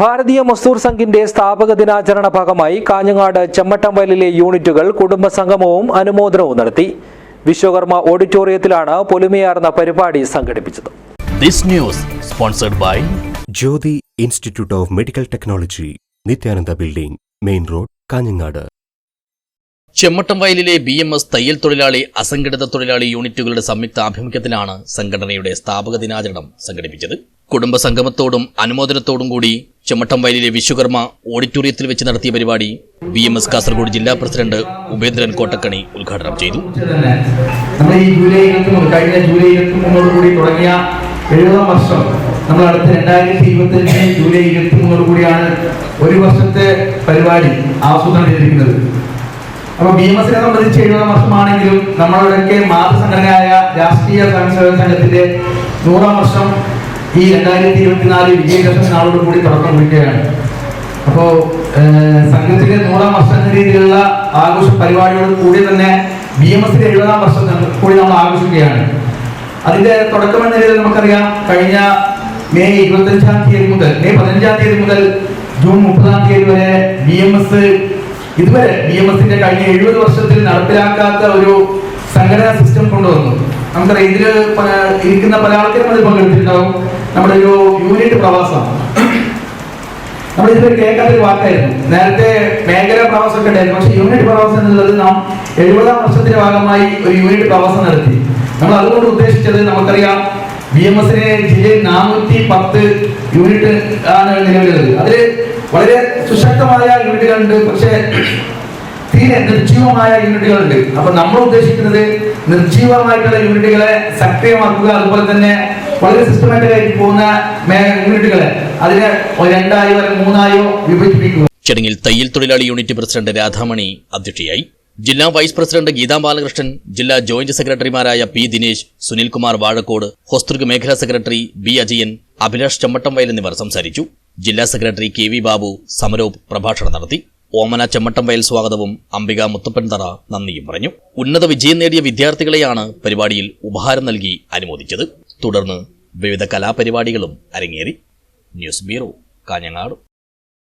ഭാരതീയ മസ്ദൂർ സംഘിന്റെ സ്ഥാപക ദിനാചരണ ഭാഗമായി കാഞ്ഞങ്ങാട് ചെമ്മട്ടമ്പലിലെ യൂണിറ്റുകൾ കുടുംബസംഗമവും അനുമോദനവും നടത്തി. വിശ്വകർമ്മ ഓഡിറ്റോറിയത്തിലാണ് പൊലിമയാർന്ന പരിപാടി സംഘടിപ്പിച്ചത്. This news sponsored by Jyothi institute of medical technology Nithyananda building main road Kanhangad. Chemmattam വയലിലെ ബി എം എസ് തയ്യൽ തൊഴിലാളി അസംഘടിത തൊഴിലാളി യൂണിറ്റുകളുടെ സംയുക്ത ആഭിമുഖ്യത്തിലാണ് സംഘടനയുടെ സ്ഥാപക ദിനാചരണം സംഘടിപ്പിച്ചത്. കുടുംബ സംഗമത്തോടും അനുമോദനത്തോടും കൂടി ചെമ്മട്ടം വയലിലെ വിശ്വകർമ്മ ഓഡിറ്റോറിയത്തിൽ വെച്ച് നടത്തിയ പരിപാടി ബി എം എസ് കാസർഗോഡ് ജില്ലാ പ്രസിഡന്റ് ഉപേന്ദ്രൻ കോട്ടക്കണി ഉദ്ഘാടനം ചെയ്തു. കഴിഞ്ഞ ജൂലൈ തുടങ്ങിയ നമ്മൾ അടുത്ത രണ്ടായിരത്തി ഇരുപത്തി അഞ്ച് ജൂലൈ ഇരുപത്തി ഒരു വർഷത്തെ പരിപാടി ആസൂത്രണം ചെയ്തിരിക്കുന്നത്. അപ്പൊ ബി എം എസിനെ സംബന്ധിച്ച് എഴുപതാം വർഷമാണെങ്കിലും നമ്മളുടെയൊക്കെ മാതൃസംഘടനയായ രാഷ്ട്രീയ സ്വയംസേവക സംഘത്തിന്റെ നൂറാം വർഷം ഈ രണ്ടായിരത്തി ഇരുപത്തിനാല് വിജയദശമി നാളോട് കൂടി തുടക്കം കുറിക്കുകയാണ്. അപ്പോ സംഘത്തിന്റെ നൂറാം വർഷം എന്ന രീതിയിലുള്ള ആഘോഷ പരിപാടിയോട് കൂടി തന്നെ ബി എം എസിന്റെ എഴുപതാം വർഷം കൂടി നമ്മൾ ആഘോഷിക്കുകയാണ്. അതിന്റെ തുടക്കം എന്ന രീതിയിൽ നമുക്കറിയാം കഴിഞ്ഞ മെയ് ഇരുപത്തഞ്ചാം തീയതി മുതൽ മെയ് പതിനഞ്ചാം തീയതി മുതൽ ജൂൺ മുപ്പതാം തീയതി വരെ ബി എം എസ് ഇതുവരെ ബി എം എസിന്റെ കഴിഞ്ഞ എഴുപത് വർഷത്തിൽ നടപ്പിലാക്കാത്ത ഒരു സംഘടനാ സിസ്റ്റം കൊണ്ടുവന്നു. നമുക്കറിയാം ഇതിൽ പല ഇരിക്കുന്ന പല ആൾക്കാരും അതിൽ പങ്കെടുത്തിട്ടുണ്ടാവും. നമ്മുടെ ഒരു യൂണിറ്റ് പ്രവാസം നമ്മൾ ഇതുവരെ കേൾക്കാത്ത ഒരു വാക്കായിരുന്നു. നേരത്തെ മേഖല പ്രവാസം ഒക്കെ ഉണ്ടായിരുന്നു. പക്ഷെ യൂണിറ്റ് പ്രവാസം എന്നുള്ളത് നാം എഴുപതാം വർഷത്തിന്റെ ഭാഗമായി ഒരു യൂണിറ്റ് പ്രവാസം നടത്തി. നമ്മൾ അതുകൊണ്ട് ഉദ്ദേശിച്ചത് നമുക്കറിയാം ബി എം എസിന് ജില്ലയിൽ നാനൂറ്റി പത്ത് യൂണിറ്റ് ആണ് നിലവിലുള്ളത്. അതിൽ വളരെ സുശക്തമായ യൂണിറ്റുകളുണ്ട് പക്ഷേ തീരെ നിർജീവമായ യൂണിറ്റുകളുണ്ട് അപ്പൊ നമ്മൾ ഉദ്ദേശിക്കുന്നത് നിർജീവമായിട്ടുള്ള യൂണിറ്റുകളെ സക്രിയമാക്കുക. അതുപോലെ തന്നെ വളരെ സിസ്റ്റമാറ്റിക് ആയിട്ട് പോകുന്ന യൂണിറ്റുകളെ അതിനെ രണ്ടായോ അല്ലെങ്കിൽ മൂന്നായോ വിഭജിപ്പിക്കുക. ചടങ്ങിൽ തയ്യൽ തൊഴിലാളി യൂണിറ്റ് പ്രസിഡന്റ് രാധാമണി അധ്യക്ഷയായി. ജില്ലാ വൈസ് പ്രസിഡന്റ് ഗീതാ ബാലകൃഷ്ണൻ ജില്ലാ ജോയിന്റ് സെക്രട്ടറിമാരായ പി ദിനേശ് സുനിൽകുമാർ വാഴക്കോട് ഹോസ്തൃക് മേഖലാ സെക്രട്ടറി ബി അജയൻ അഭിലാഷ് ചെമ്മട്ടംവയൽ എന്നിവർ സംസാരിച്ചു. ജില്ലാ സെക്രട്ടറി കെ വി ബാബു സമരോപ് പ്രഭാഷണം നടത്തി. ഓമന ചെമ്മട്ടംവയൽ സ്വാഗതവും അംബിക മുത്തപ്പൻതറ നന്ദിയും പറഞ്ഞു. ഉന്നത വിജയം നേടിയ വിദ്യാർത്ഥികളെയാണ് പരിപാടിയിൽ ഉപഹാരം നൽകി അനുമോദിച്ചത്. തുടർന്ന് വിവിധ കലാപരിപാടികളും അരങ്ങേറി. News bureau Kanhangad.